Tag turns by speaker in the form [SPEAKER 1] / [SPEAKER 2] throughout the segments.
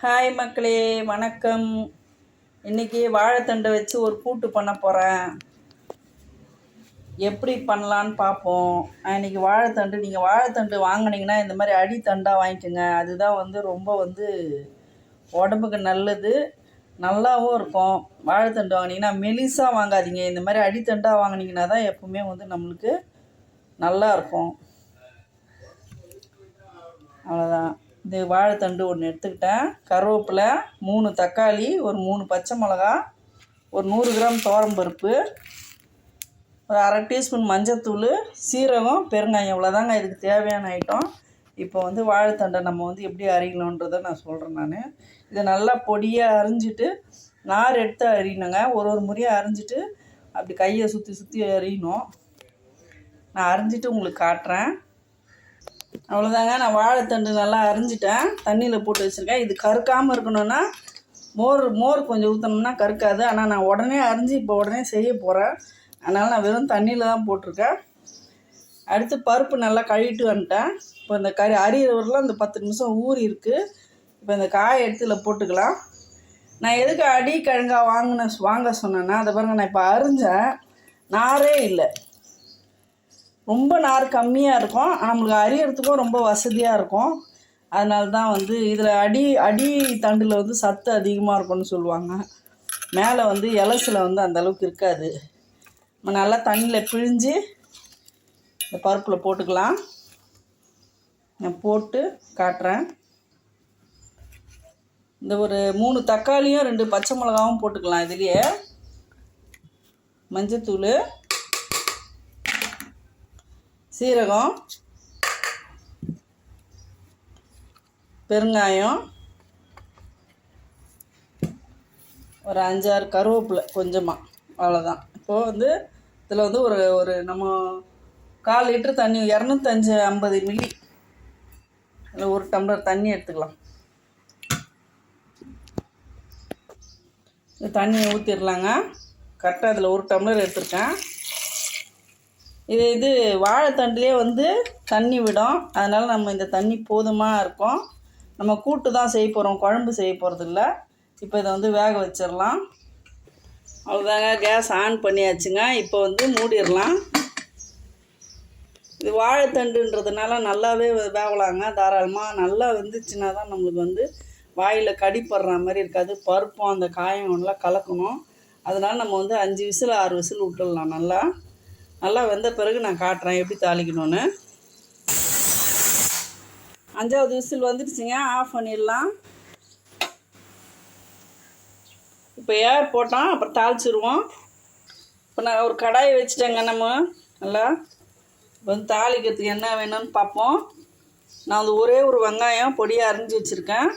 [SPEAKER 1] Hi மக்களே வணக்கம். இன்றைக்கி வாழைத்தண்டை வச்சு ஒரு கூட்டு பண்ண போகிறேன் எப்படி பண்ணலான்னு பார்ப்போம் இன்றைக்கி வாழைத்தண்டு நீங்கள் வாழைத்தண்டு வாங்குனீங்கன்னா இந்த மாதிரி அடித்தண்டாக வாங்கிக்கோங்க. அதுதான் வந்து ரொம்ப வந்து உடம்புக்கு நல்லது. நல்லாவும் இருக்கும். வாழைத்தண்டு வாங்கினீங்கன்னா மெலிசாக வாங்காதீங்க. இந்த மாதிரி அடித்தண்டாக வாங்கினீங்கன்னா தான் எப்பவுமே வந்து நம்மளுக்கு நல்லா இருக்கும். அவ்வளோதான் இது வாழைத்தண்டு ஒன்று எடுத்துக்கிட்டேன். கருவேப்பிலை மூணு தக்காளி ஒரு மூணு பச்சை மிளகா ஒரு நூறு கிராம் துவரம்பருப்பு ஒரு அரை டீஸ்பூன் மஞ்சத்தூள் சீரகம் பெருங்காயம். இவ்வளோதாங்க இதுக்கு தேவையான ஐட்டம் இப்போ வந்து வாழைத்தண்டை நம்ம வந்து எப்படி அரிக்கணுன்றதை நான் சொல்கிறேன் நான். இதை நல்லா பொடியாக அரிஞ்சிட்டு நார் எடுத்து அரியணுங்க ஒரு ஒரு முறையாக அரிஞ்சிட்டு அப்படி கையை சுற்றி சுற்றி அரியணும் நான் அரிஞ்சிட்டு உங்களுக்கு காட்டுறேன். அவ்வளோதாங்க நான் வாழைத்தண்டு நல்லா அரிஞ்சிட்டேன். தண்ணியில் போட்டு வச்சுருக்கேன். இது கருக்காமல் இருக்கணும்னா மோர் மோர் கொஞ்சம் ஊற்றணும்னா கருக்காது. ஆனால் நான் உடனே அரிஞ்சு இப்போ உடனே செய்ய போகிறேன் அதனால் நான் வெறும் தண்ணியில் தான் போட்டிருக்கேன். அடுத்து பருப்பு நல்லா கழுவிட்டு வந்துட்டேன். இப்போ இந்த கறி அரியறவரெலாம் இந்த பத்து நிமிஷம் ஊறி இருக்குது இப்போ இந்த காயை எடுத்து இதில் போட்டுக்கலாம். நான் எதுக்கு அடி கிழங்கா வாங்கின வாங்க சொன்னேன்னா அதை பாருங்கள் நான் இப்போ அரிஞ்சேன். நாரே இல்லை. ரொம்ப நார் கம்மியாக இருக்கும். நம்மளுக்கு அரியறதுக்கும் ரொம்ப வசதியாக இருக்கும். அதனால தான் வந்து இதில் அடி அடி தண்டில் வந்து சத்து அதிகமாக இருக்கும்னு சொல்லுவாங்க. மேலே வந்து இலசில் வந்து அந்த அளவுக்கு இருக்காது. நம்ம நல்லா தண்ணியில் பிழிஞ்சு இந்த பருப்பில் போட்டுக்கலாம். நான் போட்டு காட்டுறேன். இந்த ஒரு மூணு தக்காளியும் ரெண்டு பச்சை மிளகாவும் போட்டுக்கலாம் இதுலேயே. மஞ்சத்தூள் சீரகம் பெருங்காயம் ஒரு அஞ்சாறு கருவேப்பிலை கொஞ்சமாக அவ்வளோதான் இப்போது வந்து இதில் வந்து ஒரு ஒரு நம்ம கால் லிட்டர் தண்ணி இரநூத்தஞ்சு ஐம்பது மில்லி அதில் ஒரு டம்ளர் தண்ணி எடுத்துக்கலாம். இந்த தண்ணியை ஊற்றிடலாங்க கரெக்டாக அதில் ஒரு டம்ளர் எடுத்துருக்கேன். இது இது வாழைத்தண்டுலேயே வந்து தண்ணி விடும். அதனால் நம்ம இந்த தண்ணி போதுமாக இருக்கும். நம்ம கூட்டு தான் செய்ய போகிறோம் குழம்பு செய்ய போகிறதில்ல இப்போ இதை வந்து வேக வச்சிடலாம். அவ்வளோதாங்க கேஸ் ஆன் பண்ணியாச்சுங்க. இப்போ வந்து மூடிடலாம். இது வாழைத்தண்டுன்றதுனால நல்லாவே வேகலாங்க தாராளமாக நல்லா வெந்துச்சுன்னா தான் நம்மளுக்கு வந்து வாயில் கடிப்படுற மாதிரி இருக்காது. பருப்பும் அந்த காயம் எல்லாம் கலக்கணும். அதனால் நம்ம வந்து அஞ்சு விசில் ஆறு விசில் விட்டுடலாம் நல்லா. நல்லா வெந்த பிறகு நான் காட்டுறேன் எப்படி தாளிக்கணும்னு. அஞ்சாவது விசில் வந்துடுச்சுங்க ஆஃப் பண்ணிடலாம். இப்போ ஏர் போட்டோம் அப்புறம் தாளிச்சிருவோம். இப்போ நான் ஒரு கடாயை வச்சுட்டேங்க நம்ம. நல்லா. இப்போ வந்து தாளிக்கிறதுக்கு என்ன வேணும்னு பார்ப்போம். நான் வந்து ஒரே ஒரு வெங்காயம் பொடியாக அரிஞ்சு வச்சுருக்கேன்.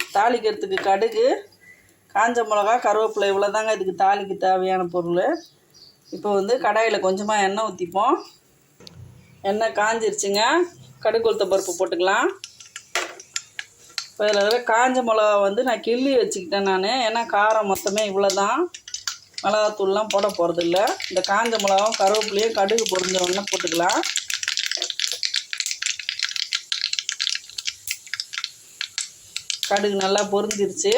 [SPEAKER 1] தாளிக்கிறதுக்கு கடுகு காஞ்ச மிளகா கருவேப்பிலை இவ்வளோ தாங்க இதுக்கு தாளிக்கு தேவையான பொருள். இப்போ வந்து கடாயில் கொஞ்சமாக எண்ணெய் ஊற்றிப்போம் எண்ணெய் காஞ்சிருச்சுங்க. கடுகு உளுத்த பருப்பு போட்டுக்கலாம். இப்போ இதில் இருக்கிற காஞ்ச மிளகா வந்து நான் கிள்ளி வச்சுக்கிட்டேன் நான். ஏன்னா காரம் மொத்தமே இவ்வளோ தான் மிளகாத்தூள்லாம் போட போகிறதில்ல இந்த காஞ்ச மிளகாவும் கருவேப்பிலையும் கடுகு பொரிஞ்ச உடனே போட்டுக்கலாம். கடுகு நல்லா பொரிஞ்சிருச்சு.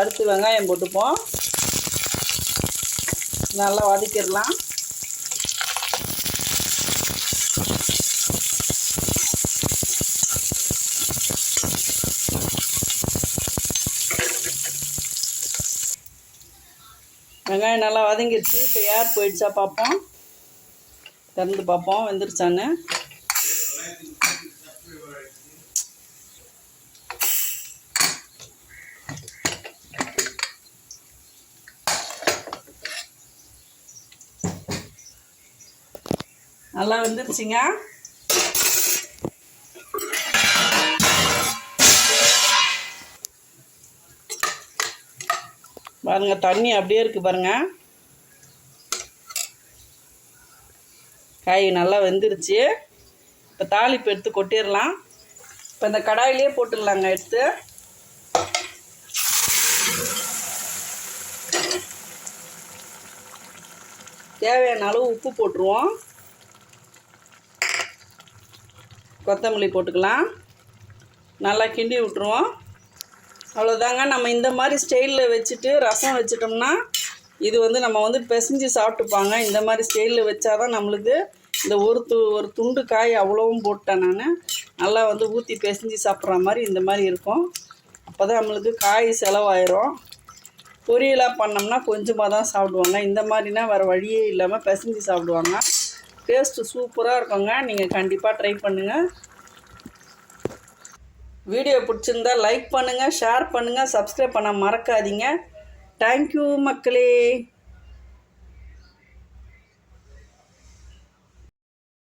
[SPEAKER 1] அடுத்து வெங்காயம் போட்டுப்போம். நல்லா வதக்கிடலாம். வெங்காயம் நல்லா வதங்கிடுச்சு. இப்போ ஏர் போயிடுச்சா பார்ப்போம். திறந்து பார்ப்போம். வெந்துருச்சான்னு. நல்லா வந்துருச்சுங்க. பாருங்க தண்ணி அப்படியே இருக்குது பாருங்க. காய் நல்லா வெந்துருச்சு. இப்போ தாளிப்பு எடுத்து கொட்டிடலாம். இப்போ இந்த கடாயிலே போட்டுடலாங்க எடுத்து. தேவையான அளவு உப்பு போட்டுருவோம். கொத்தமல்லி போட்டுக்கலாம். நல்லா கிண்டி விட்ருவோம் அவ்வளோதாங்க நம்ம இந்த மாதிரி ஸ்டைலில் வச்சுட்டு ரசம் வச்சிட்டோம்னா இது வந்து நம்ம வந்து பிசைஞ்சு சாப்பிட்டுப்பாங்க. இந்த மாதிரி ஸ்டைலில் வச்சாதான் நம்மளுக்கு இந்த ஒரு து ஒரு துண்டு காய் அவ்வளோவும் போட்டேன் நான். நல்லா வந்து ஊற்றி பிசைஞ்சு சாப்பிட்ற மாதிரி இந்த மாதிரி இருக்கும். அப்போ தான் நம்மளுக்கு காய் செலவாயிரும். பொரியலாக பண்ணோம்னா கொஞ்சமாக தான் சாப்பிடுவாங்க. இந்த மாதிரினா வேறு வழியே இல்லாமல் பிசைஞ்சு சாப்பிடுவாங்க. டேஸ்ட்டு சூப்பராக இருக்குங்க. நீங்கள் கண்டிப்பாக ட்ரை பண்ணுங்கள் வீடியோ பிடிச்சிருந்தா லைக் பண்ணுங்கள் ஷேர் பண்ணுங்கள் சப்ஸ்கிரைப் பண்ண மறக்காதீங்க. தேங்க்யூ மக்களே.